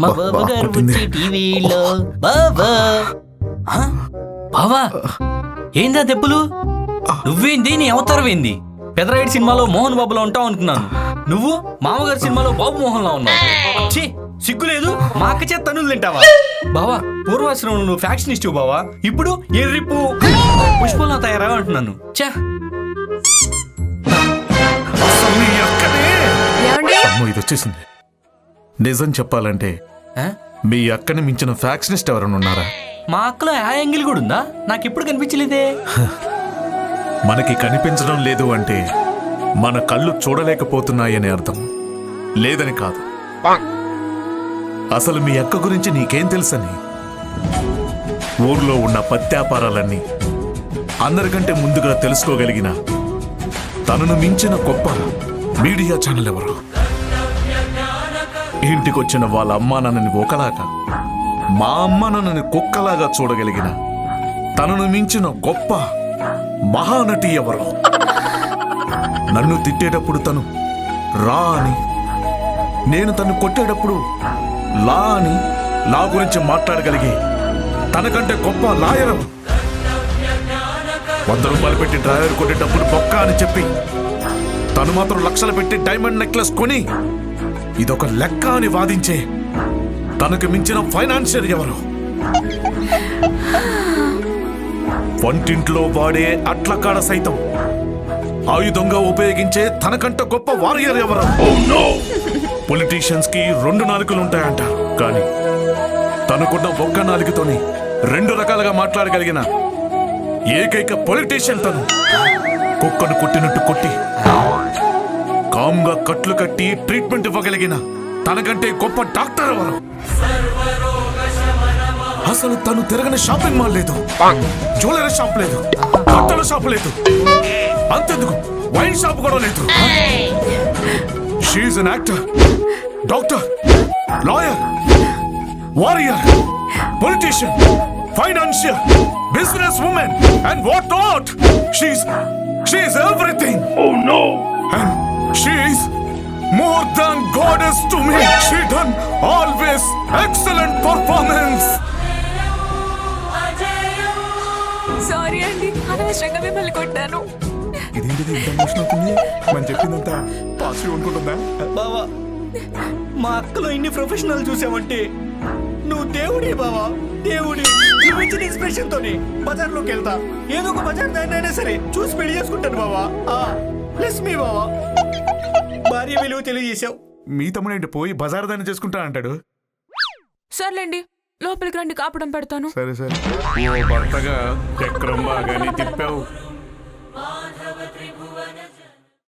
మా బాబా గారు. వచ్చి టీవీలో బాబా ఆ? బావా ఏందా దెబ్బలు? నువ్వేంది? నీ అవతారం ఏంది? పెదరాయుడు సినిమాలో మోహన్ బాబులో ఉంటావు అనుకున్నాను. నువ్వు మామగారి సినిమాలో బాబు మోహన్ లా ఉన్నావు. ఛీ సిగ్గు లేదు. మా అక్క చేత తనులు తింటావా? బావా పూర్వాశ్రమంలో నువ్వు ఫ్యాక్షన్ ఇష్టవు బావా. ఇప్పుడు ఎర్రిపు పుష్పంలా తయారా అంటున్నాను. ఛా. అమ్మో ఇది వచ్చేసింది. నిజం చెప్పాలంటే ఆ? మీ అక్కని మించిన ఫ్యాక్షనిస్ట్ ఎవరైనా ఉన్నారా? మా అక్కలో ఆ యాంగిల్ కూడా ఉందా? నాకు ఎప్పుడు కనిపించలేదే. మనకి కనిపించడం లేదు అంటే మన కళ్ళు చూడలేకపోతున్నాయని అర్థం. లేదని కాదు. అసలు మీ అక్క గురించి నీకేం తెలుసని? ఊర్లో ఉన్న పత్యాపారాలన్నీ అందరికంటే ముందుగా తెలుసుకోగలిగిన తనను మించిన గొప్ప మీడియా ఛానల్ ఎవరు? ఇంటికొచ్చిన వాళ్ళ అమ్మా నాన్నని ఒకలాగా మా అమ్మ నాన్నని కుక్కలాగా చూడగలిగిన తనను మించిన గొప్ప మహానటి ఎవరు? నన్ను తిట్టేటప్పుడు తను రా అని నేను తను కొట్టేటప్పుడు లా అని లా గురించి మాట్లాడగలిగే తనకంటే గొప్ప లాయరు. వంద రూపాయలు పెట్టి డ్రైవర్ కొట్టేటప్పుడు బొక్క అని చెప్పి తను మాత్రం లక్షలు పెట్టి డైమండ్ నెక్లెస్ కొని ఇదొక లెక్క అని వాదించే తనకు మించిన ఫైనాన్షియర్ ఎవరు? వంటింట్లో వాడే అట్లకాడ సైతం ఆయుధంగా ఉపయోగించే తనకంట గొప్ప వారియర్ ఎవరు? పొలిటీషియన్స్కి రెండు నాలుకలు ఉంటాయంటారు కానీ తనకున్న ఒక్క నాలుగుతోని రెండు రకాలుగా మాట్లాడగలిగిన ఏకైక పొలిటీషియన్ తను. కుక్కను కొట్టినట్టు కొట్టి కామ్గా కట్లు కట్టి ట్రీట్మెంట్ ఇవ్వగలిగిన తనకంటే గొప్ప డాక్టర్ ఎవరు? అసలు తను తిరగని షాపింగ్ మాల్ లేదు. జ్యువెలరీ షాప్ లేదు. బట్టల షాప్ లేదు. అంతెందుకు? వైన్ షాప్ కూడా లేదు. She's an actor doctor lawyer warrior politician financier business woman and what not she's she's everything oh no and she's more than goddess to me she done always excellent performance sorry అండి అనవసరంగా మిమ్మల్ని కొట్టాను. ఇదేంటిది ఇంత emotion అవుతుంది? మనం చెప్పిందంతా positive అనుకుంటుందా బావా మా అక్కలో ఇన్ని ప్రొఫెషనల్ చూసావంటే నువ్వు దేవుడి బావా దేవుడి నువ్వు ఇచ్చిన ఇన్స్పిరేషన్ తోనే బజార్లోకి వెళ్తా. ఏదో ఒక బజార్ దాన్నైనా సరే చూసి పెళ్ళి చేసుకుంటాను బావా. ప్లస్ మీ బావా. భార్య విలువ తెలియజేశావు. మీ తమ్ముడు ఏంటి పోయి బజార్ దాన్ని చేసుకుంటా అంటాడు? సర్లేండి లోపలికి రండి కాపడం పెడతాను. సరే సరే. ఓ భర్తగా చక్రం బాగానే తిప్పావు.